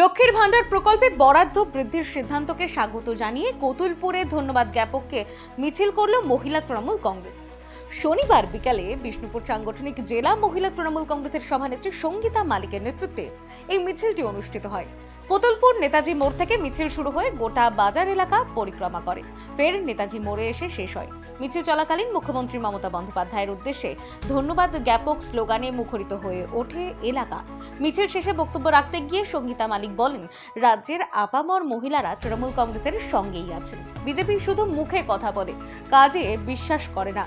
লক্ষ্মীর ভাণ্ডার প্রকল্পে বরাদ্দ বৃদ্ধির সিদ্ধান্তকে স্বাগত জানিয়ে কতুলপুরে ধন্যবাদ জ্ঞাপককে মিছিল করল মহিলা তৃণমূল কংগ্রেস। শনিবার বিকালে বিষ্ণুপুর সাংগঠনিক জেলা মহিলা তৃণমূল কংগ্রেসের সভানেত্রী সঙ্গীতা মালিকের নেতৃত্বে এই মিছিলটি অনুষ্ঠিত হয়। কতুলপুর নেতাজি মোড় থেকে মিছিল শুরু হয়ে গোটা বাজার এলাকা পরিক্রমা করে। ফের নেতাজি মোড়ে এসে শেষ হয়। মিছিল চলাকালীন মুখ্যমন্ত্রী মমতা বন্দ্যোপাধ্যায়ের উদ্দেশ্যে ধন্যবাদ জ্ঞাপক স্লোগানে মুখরিত হয়ে ওঠে এলাকা। মিছিল শেষে বক্তব্য রাখতে গিয়ে সঙ্গীতা মালিক বলেন, রাজ্যের আপামর মহিলারা তৃণমূল কংগ্রেসের সঙ্গেই আছেন। বিজেপি শুধু মুখে কথা বলে, কাজে বিশ্বাস করে না।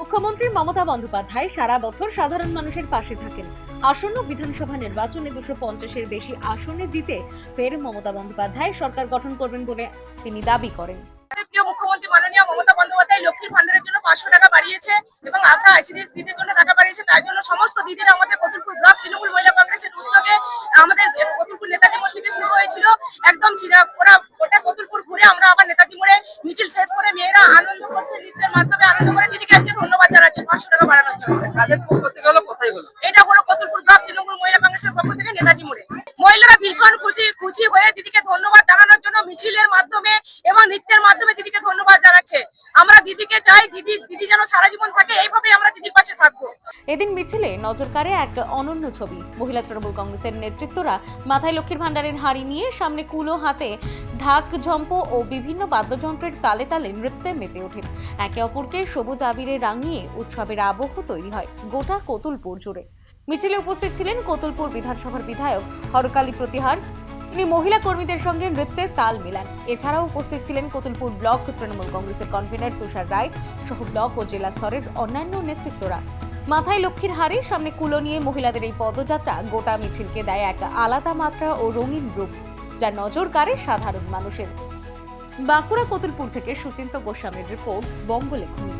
মুখ্যমন্ত্রী মমতা বন্দ্যোপাধ্যায় সারা বছর সাধারণ মানুষের পাশে থাকেন। আসন্ন বিধানসভা নির্বাচনে দুশো পঞ্চাশের বেশি আসনে জিতে ফের মমতা বন্দ্যোপাধ্যায় সরকার গঠন করবেন বলে তিনি দাবি করেন। মুখ্যমন্ত্রী, মাননীয় মমতা বন্দ্যোপাধ্যায় লক্ষ্মীর ভান্ডারের জন্য পাঁচশো টাকা বাড়িয়েছে এবং আশা আইসিডিএস দিদির জন্য টাকা বাড়িয়েছে। তার জন্য সমস্ত দিদিরা আমাদের কতুলপুর ব্লক তৃণমূল মহিলা কংগ্রেসের উদ্যোগে আমাদের কতুলপুর নেতাজি শুরু হয়েছিল। একদম ওরা গোটা কতুলপুর ঘুরে আমরা আবার নেতাজি মোড়ে মিছিল শেষ করে মেয়েরা আনন্দ করছে নৃত্যের মাধ্যমে আনন্দ করে দিদিকে আজকে ধন্যবাদ জানাচ্ছে পাঁচশো টাকা বাড়ানোর জন্য। তাদের পক্ষ থেকে হলো কোথায় হলো? এটা হলো কতুলপুর ব্লক তৃণমূল মহিলা কংগ্রেসের পক্ষ থেকে নেতাজি মোড়ে। মহিলারা ভীষণ খুশি খুশি হয়ে দিদিকে ধন্যবাদ জানানোর জন্য মিছিলের মাধ্যমে এবং নৃত্যের মাধ্যমে দিদিকে ধন্যবাদ জানাচ্ছে। আমরা দিদিকে চাই, দিদি দিদি যেন সারা জীবন থাকে আমরা দিদির পাশে থাকব। এদিন মিছিলে এক অনন্য ছবি। মহিলা তৃণমূল কংগ্রেসের নেতৃত্বরা মাথায় লক্ষ্মীর ভাণ্ডারের হাড়ি নিয়ে সামনে কুলো হাতে ঢাক ঝম্প ও বিভিন্ন বাদ্যযন্ত্রের তালে তালে নৃত্যে মেতে ওঠেন। একে অপরকে সবুজ আবিরে রাঙিয়ে উৎসবের আবহ তৈরি হয় গোটা কতুলপুর জুড়ে। মিছিলে উপস্থিত ছিলেন কতুলপুর বিধানসভার বিধায়ক হরকালী প্রতিহার তিনি মহিলা কর্মীদের সঙ্গে নৃত্যের তাল মিলান। এছাড়াও উপস্থিত ছিলেন কতুলপুর ব্লক তৃণমূল কংগ্রেসের কনভেনর তুষার রায় সহ ব্লক ও জেলা স্তরের অন্যান্য নেতৃত্বরা। মাথায় লক্ষ্মীর হাড়ি, সামনে কুলো নিয়ে মহিলাদের এই পদযাত্রা গোটা মিছিলকে দেয় এক আলাদা মাত্রা ও রঙিন রূপ, যা নজর কাড়ে সাধারণ মানুষের। বাঁকুড়া কতুলপুর থেকে সুচিন্ত গোস্বামীর রিপোর্ট, বঙ্গলেখনী।